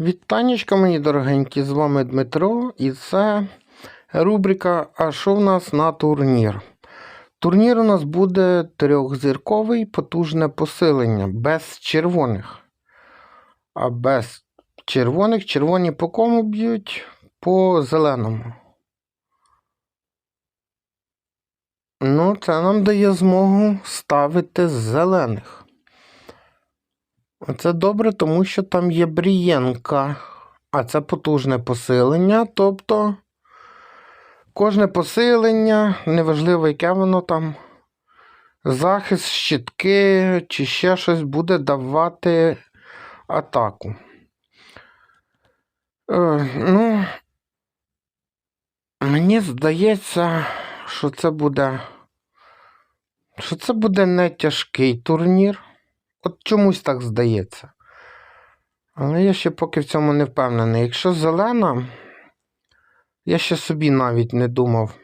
Вітанечка, мої дорогенькі, з вами Дмитро, і це рубрика А що в нас на турнір? Турнір у нас буде трьохзірковий потужне посилення без червоних. А без червоних червоні по кому б'ють? По зеленому. Ну, це нам дає змогу ставити зелених. Це добре, тому що там є брієнка, а це потужне посилення. Тобто кожне посилення, неважливо, яке воно там, захист, щитки чи ще щось буде давати атаку. Е, ну, мені здається, що це буде. Що це буде не тяжкий турнір. От чомусь так здається. Але я ще поки в цьому не впевнений. Якщо зелена, я ще собі навіть не думав.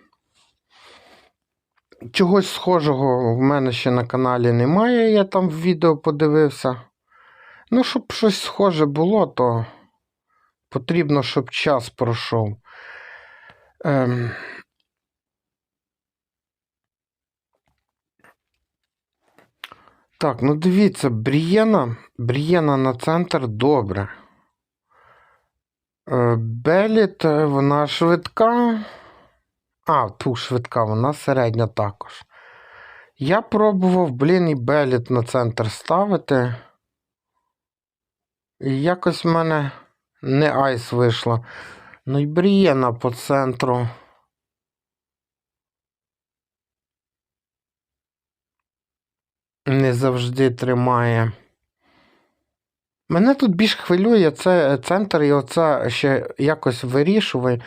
Чогось схожого в мене ще на каналі немає, я там в відео подивився. Ну, щоб щось схоже було, то потрібно, щоб час пройшов. Ем... Так, ну дивіться, Брієна, Брієна на центр добре. Е, Беліт, е, вона швидка. А, ту швидка, вона середня також. Я пробував, блін, і Беліт на центр ставити. І якось в мене не айс вийшло. Ну і Брієна по центру. Не завжди тримає. Мене тут більш хвилює це центр, і оце ще якось вирішує.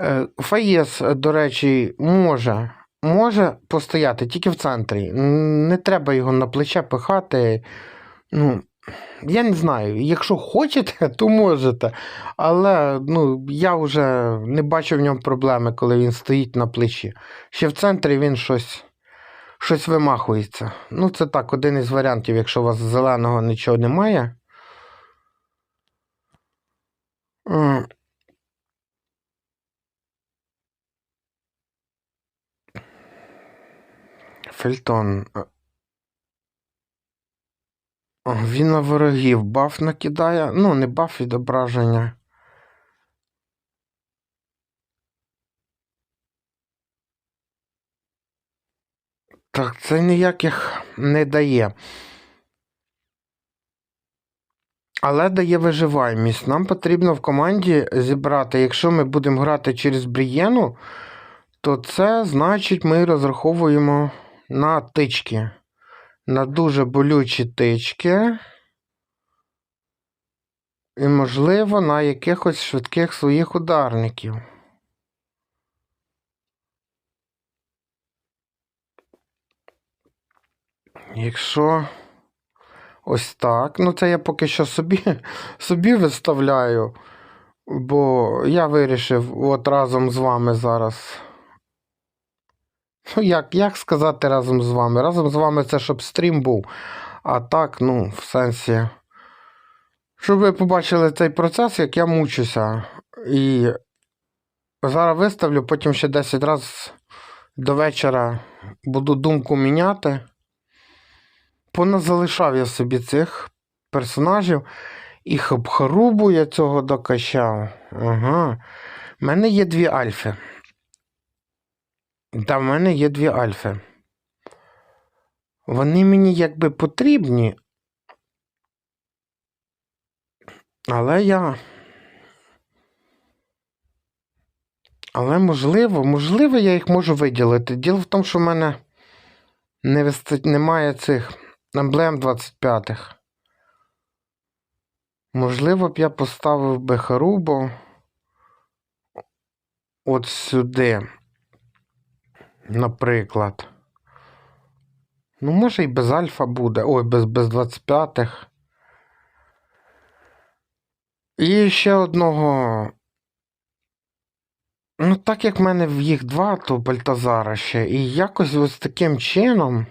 Е, Фаєс, до речі, може може постояти тільки в центрі. Не треба його на плече пихати. Ну, Я не знаю. Якщо хочете, то можете. Але ну, я вже не бачу в ньому проблеми, коли він стоїть на плечі. Ще в центрі він щось щось вимахується. Ну, це так, один із варіантів, якщо у вас зеленого нічого немає. Фельтон. Е. Він на ворогів баф накидає. Ну, не баф відображення. Так, це ніяких не дає. Але дає виживаємість. Нам потрібно в команді зібрати, якщо ми будемо грати через Брієну, то це значить ми розраховуємо на тички. На дуже болючі тички. І, можливо, на якихось швидких своїх ударників. Якщо ось так, ну це я поки що собі собі виставляю, бо я вирішив от разом з вами зараз. Ну, як як сказати разом з вами? Разом з вами це щоб стрім був. А так, ну, в сенсі. Щоб ви побачили цей процес, як я мучуся. І зараз виставлю, потім ще 10 разів до вечора буду думку міняти. Поназалишав я собі цих персонажів і хабхарубу я цього докачав. Ага. У мене є дві альфи. Та в мене є дві альфи. Вони мені якби потрібні. Але я. Але можливо, можливо, я їх можу виділити. Діло в тому, що в мене не вистать, немає цих емблем 25-х. Можливо б я поставив би Харубо от сюди, наприклад. Ну, може і без альфа буде. Ой, без без 25-х. І ще одного. Ну, так як в мене в їх два, то Бальтазара ще. І якось ось таким чином.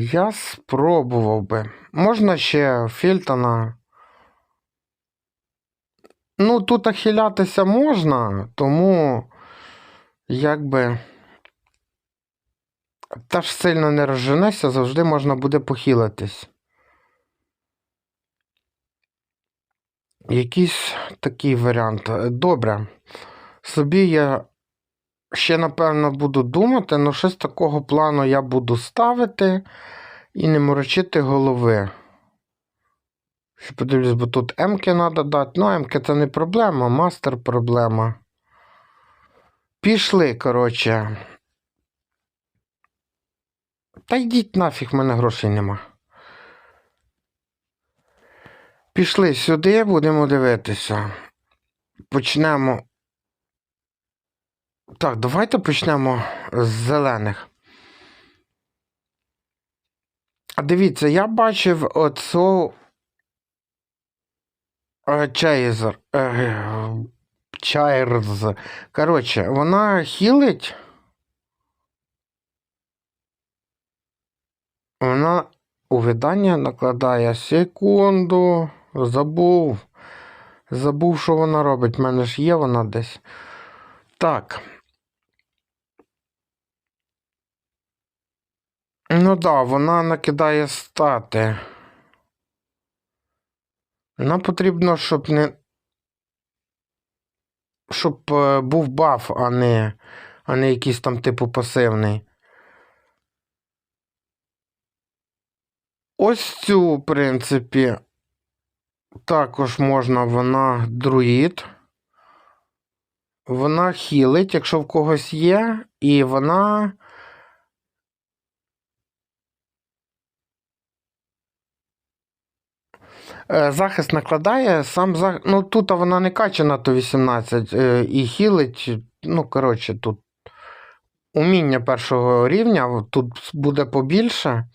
Я спробував би. Можна ще Фільтона Ну, тут ахилятися можна, тому якби теж сильно не розженешся, завжди можна буде похилитись. Якийсь такий варіант. Добре. Собі я ще, напевно, буду думати, але щось такого плану я буду ставити і не морочити голови. Ще подивлюсь, бо тут М-ки треба дати. Ну, М-ки це не проблема, мастер проблема. Пішли, коротше. Та йдіть нафіг, в мене грошей нема. Пішли сюди, будемо дивитися. Почнемо. Так, давайте почнемо з зелених. А дивіться, я бачив оцю е, Чейзер. е, Чайрз. Коротше, вона хілить. Вона у видання накладає секунду. Забув. Забув, що вона робить. В мене ж є вона десь. Так. Ну так, да, вона накидає стати. Нам потрібно, щоб не. Щоб е, був баф, а не, а не якийсь там типу пасивний. Ось цю, в принципі, також можна вона друїд. Вона хілить, якщо в когось є, і вона. Захист накладає, сам захист. Ну, тут вона не качана, то 18 е, і хілить. Ну, коротше, тут уміння першого рівня, тут буде побільше.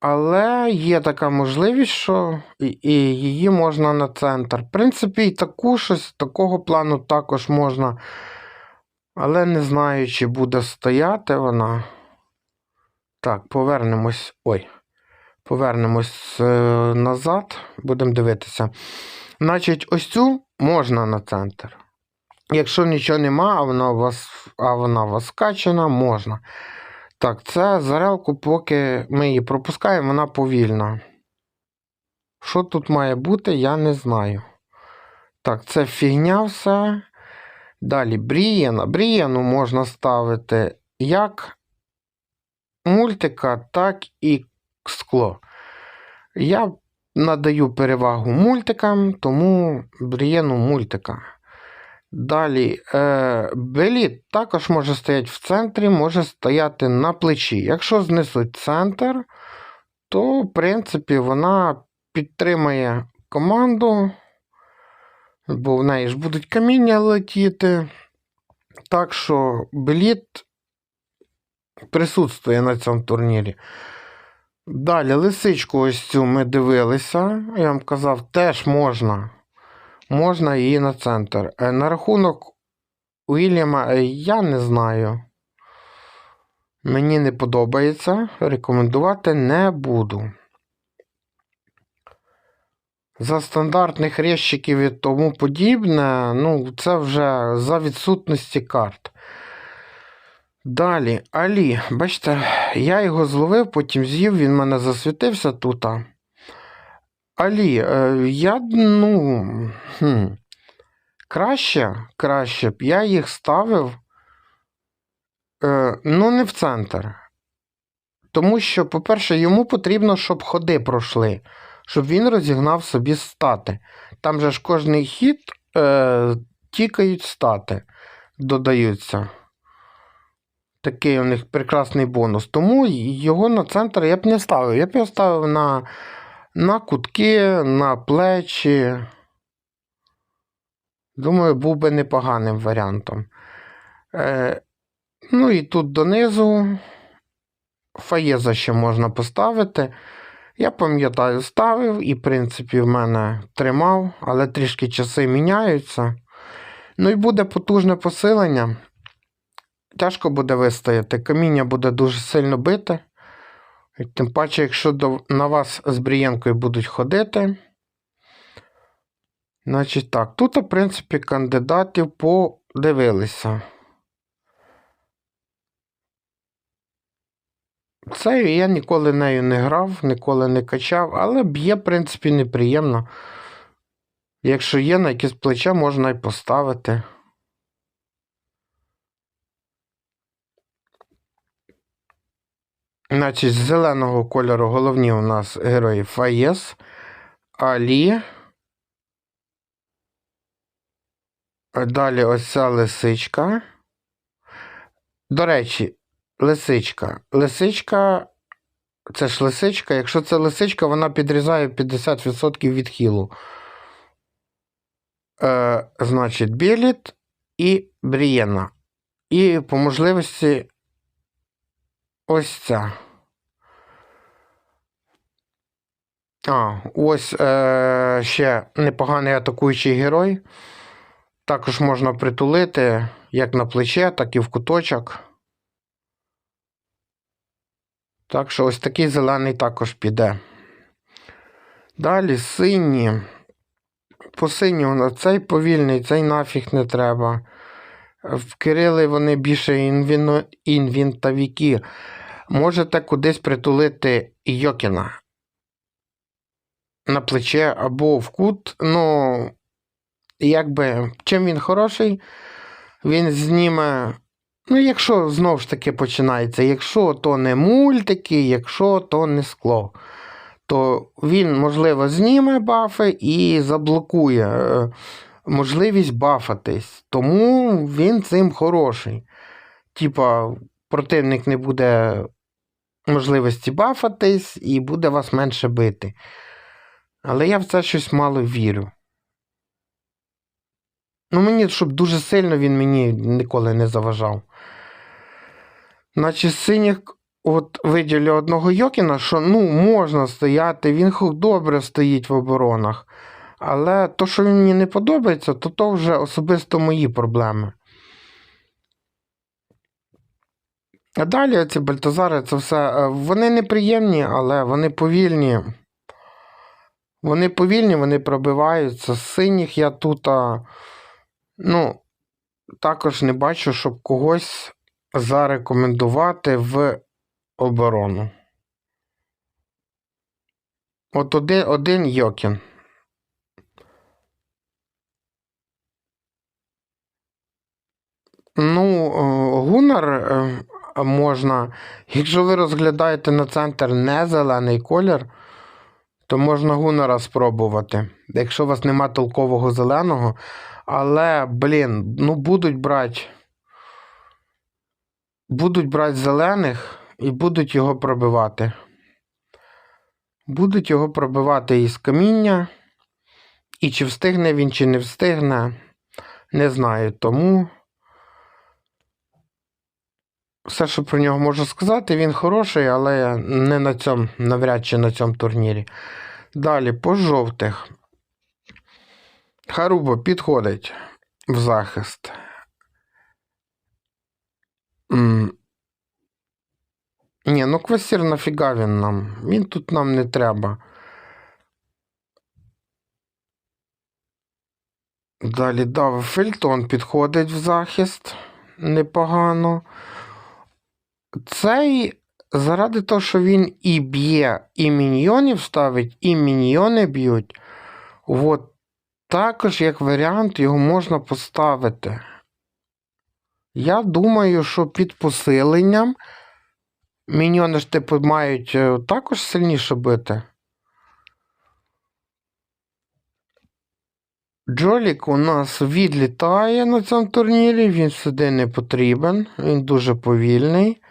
Але є така можливість, що і її можна на центр. В принципі, і таку щось такого плану також можна. Але не знаю, чи буде стояти вона. Так, повернемось. Ой. Повернемось е, назад, будемо дивитися. Значить, ось цю можна на центр. Якщо нічого нема, а вона у вас а вона у вас скачена, можна. Так, це зарелку, поки ми її пропускаємо, вона повільна. Що тут має бути, я не знаю. Так, це фігня все. Далі Брієна. Брієну можна ставити як мультика, так і скло. Я надаю перевагу мультикам, тому Брієну мультика. Далі, е, беліт також може стояти в центрі, може стояти на плечі. Якщо знесуть центр, то, в принципі, вона підтримає команду, бо в неї ж будуть каміння летіти. Так що беліт присутствує на цьому турнірі. Далі, лисичку ось цю ми дивилися. Я вам казав, теж можна можна її на центр. Е, на рахунок Уільяма е, я не знаю. Мені не подобається. Рекомендувати не буду. За стандартних резчиків і тому подібне, ну, це вже за відсутності карт. Далі, Алі, бачите, я його зловив, потім з'їв, він мене засвітився тут. Алі, е, я, ну. Хм, краще, краще б я їх ставив. е, Ну, не в центр. Тому що, по-перше, йому потрібно, щоб ходи пройшли, щоб він розігнав собі стати. Там же ж кожний хід е, тікають стати, додаються. Такий у них прекрасний бонус. Тому його на центр я б не ставив. Я б його ставив на на кутки, на плечі. Думаю, був би непоганим варіантом. Е, Ну і тут донизу фаєза ще можна поставити. Я пам'ятаю, ставив і, в принципі, в мене тримав, але трішки часи міняються. Ну і буде потужне посилення. Тяжко буде вистояти. Каміння буде дуже сильно бити. Тим паче, якщо на вас з брієнкою будуть ходити, Значить так, тут, в принципі, кандидатів подивилися. Це я ніколи нею не грав, ніколи не качав, але б'є, в принципі, неприємно. Якщо є на якесь плече, можна і поставити. Значить, з зеленого кольору головні у нас герої Фаєс, Алі. Далі ось ця лисичка. До речі, лисичка. Лисичка. Це ж лисичка. Якщо це лисичка, вона підрізає 50% від хілу. Е, значить, Біліт і Брієна. І по можливості ось ця. А, ось е, ще непоганий атакуючий герой. Також можна притулити як на плече, так і в куточок. Так що ось такий зелений також піде. Далі сині. По синьому цей повільний, цей нафіг не треба. В Кирили вони більше інвіно... інвінтавіки. Можете кудись притулити Йокіна. На плече або в кут. Ну, якби, чим він хороший, він зніме. Ну, якщо знову ж таки починається, якщо то не мультики, якщо то не скло, то він, можливо, зніме бафи і заблокує е, можливість бафатись. Тому він цим хороший. Типа, противник не буде можливості бафатись і буде вас менше бити. Але я в це щось мало вірю. Ну, мені, щоб дуже сильно він мені ніколи не заважав. Наче з синіх от виділю одного Йокіна, що ну, можна стояти, він добре стоїть в оборонах. Але то, що він мені не подобається, то то вже особисто мої проблеми. А далі ці бальтазари, це все. е, Вони неприємні, але вони повільні. Вони повільні, вони пробиваються. З синіх я тут. Ну, також не бачу, щоб когось зарекомендувати в оборону. От один, один Йокін. Ну, е, Гунар е, можна. Якщо ви розглядаєте на центр не зелений колір, то можна Гунара спробувати. Якщо у вас нема толкового зеленого. Але, блін, ну будуть брати. Будуть брати зелених і будуть його пробивати. Будуть його пробивати із каміння. І чи встигне він, чи не встигне, не знаю. Тому все, що про нього можу сказати, він хороший, але не на цьому, навряд чи на цьому турнірі. Далі, по жовтих. Харубо підходить в захист. Ні, ну квасір нафіга він нам. Він тут нам не треба. Далі дав Фельтон підходить в захист непогано. Цей заради того, що він і б'є, і міньйонів ставить, і міньйони б'ють. От також, як варіант, його можна поставити. Я думаю, що під посиленням міньйони ж типу мають е, також сильніше бити. Джолік у нас відлітає на цьому турнірі, він сюди не потрібен, він дуже повільний.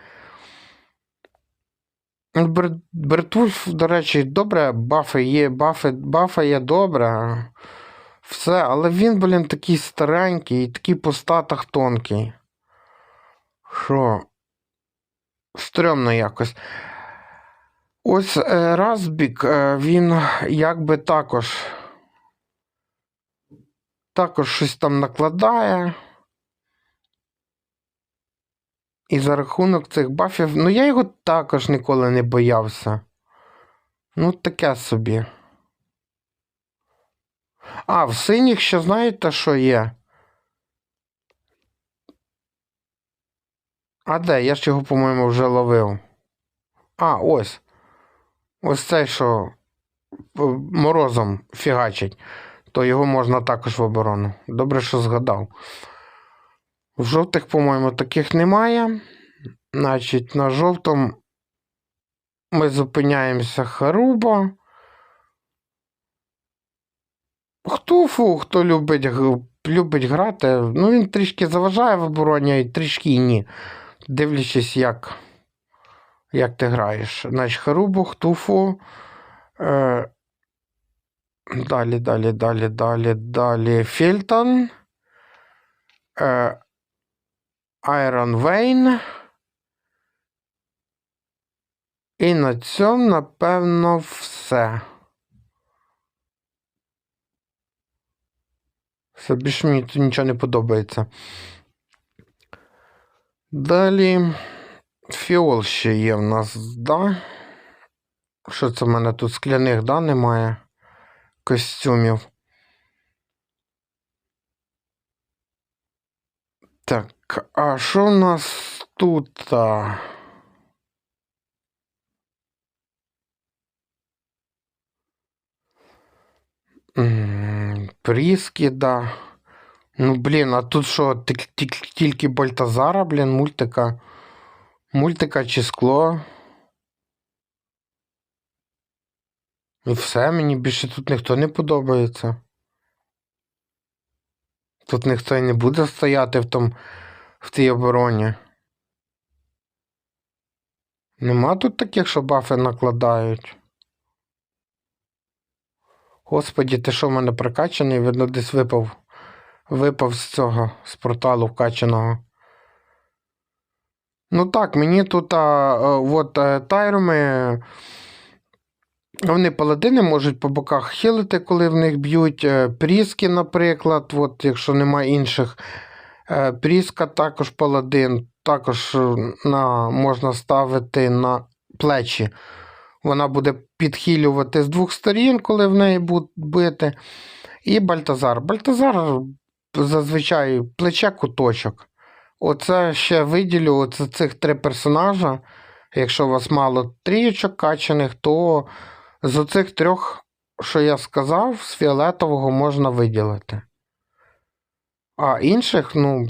Бер... Бертульф, до речі, добре, бафи є, бафи, бафа є добре. Все, але він, блін, такий старенький і такий по статах тонкий. Що? Стрьомно якось. Ось е, Разбік, е, він якби також. Також щось там накладає. І за рахунок цих бафів. Ну, я його також ніколи не боявся. Ну, таке собі. А, в синіх ще знаєте, що є? А де? Я ж його, по-моєму, вже ловив. А, ось. Ось цей, що е, морозом фігачить, то його можна також в оборону. Добре, що згадав. В жовтих, по-моєму, таких немає. Значить, на жовтому ми зупиняємося Харуба. Хто фу, хто любить, любить грати, ну він трішки заважає в обороні, і трішки ні. Дивлячись, як, як ти граєш. Значить, Харубу, Хтуфу. Е, далі, далі, далі, далі, далі. Фільтон. Е, Айрон Вейн. І на цьому, напевно, все. Все більше мені тут нічого не подобається. Далі. Фіол ще є в нас, да? Що це в мене тут скляних, да, немає? Костюмів. Так, а що в нас тут? Пріски, да. Ну, блін, а тут що, тільки Бальтазара, блін, мультика. Мультика чи скло. І все, мені більше тут ніхто не подобається. Тут ніхто і не буде стояти в том, в тій обороні. Нема тут таких, що бафи накладають. Господі, ти що в мене прокачаний? Видно, десь випав. Випав з цього, з порталу вкачаного. Ну так, мені тут а, от а, тайруми. Вони паладини можуть по боках хилити, коли в них б'ють е, пріски, наприклад. От, якщо немає інших. Е, Пріска також паладин, також е, на, можна ставити на плечі. Вона буде підхилювати з двох сторін, коли в неї будуть бити. І Бальтазар. Бальтазар зазвичай плече куточок. Оце ще виділю оце цих три персонажа. Якщо у вас мало трійочок качаних, то з оцих трьох, що я сказав, з фіолетового можна виділити. А інших, ну,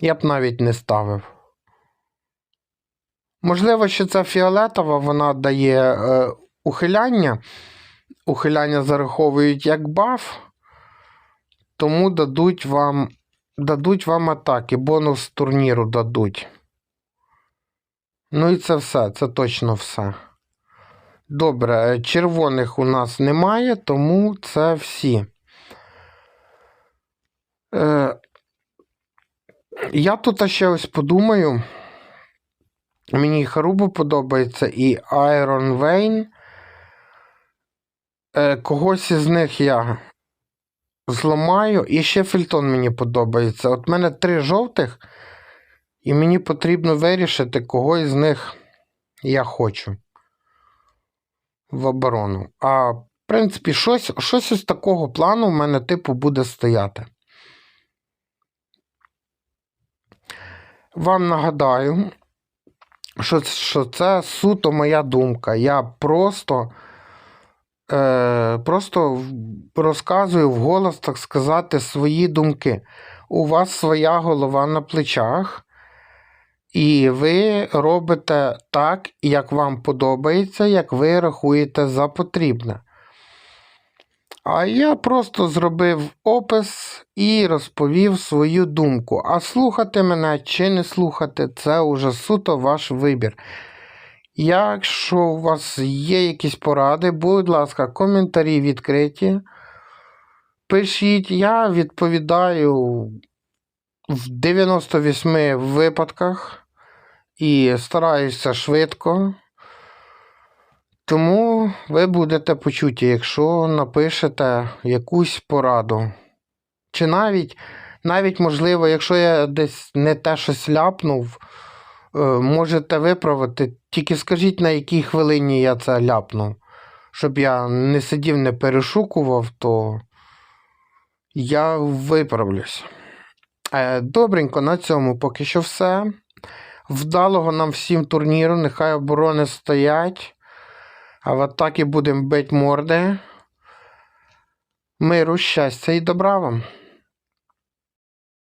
я б навіть не ставив. Можливо, що ця фіолетова вона дає е, ухиляння. Ухиляння зараховують як баф, тому дадуть вам, дадуть вам атаки, бонус турніру дадуть. Ну і це все, це точно все. Добре, е, червоних у нас немає, тому це всі. Е, я тут ще ось подумаю. Мені і Харубу подобається, і Iron Vein. Е, когось із них я зламаю, і ще Фільтон мені подобається. От в мене три жовтих, і мені потрібно вирішити, кого із них я хочу в оборону. А в принципі, щось, щось із такого плану в мене, типу, буде стояти. Вам нагадаю, що, що це суто моя думка. Я просто, е, просто розказую вголос, так сказати, свої думки. У вас своя голова на плечах, і ви робите так, як вам подобається, як ви рахуєте за потрібне. А я просто зробив опис і розповів свою думку. А слухати мене чи не слухати, це уже суто ваш вибір. Якщо у вас є якісь поради, будь ласка, коментарі відкриті. Пишіть, я відповідаю в 98 випадках і стараюся швидко. Тому ви будете почуті, якщо напишете якусь пораду. Чи навіть, навіть, можливо, якщо я десь не те щось ляпнув, е, можете виправити, тільки скажіть, на якій хвилині я це ляпнув. Щоб я не сидів, не перешукував, то я виправлюсь. Е, добренько, на цьому поки що все. Вдалого нам всім турніру, нехай оборони стоять. А вот так і будемо бить морди. Миру, щастя і добра вам!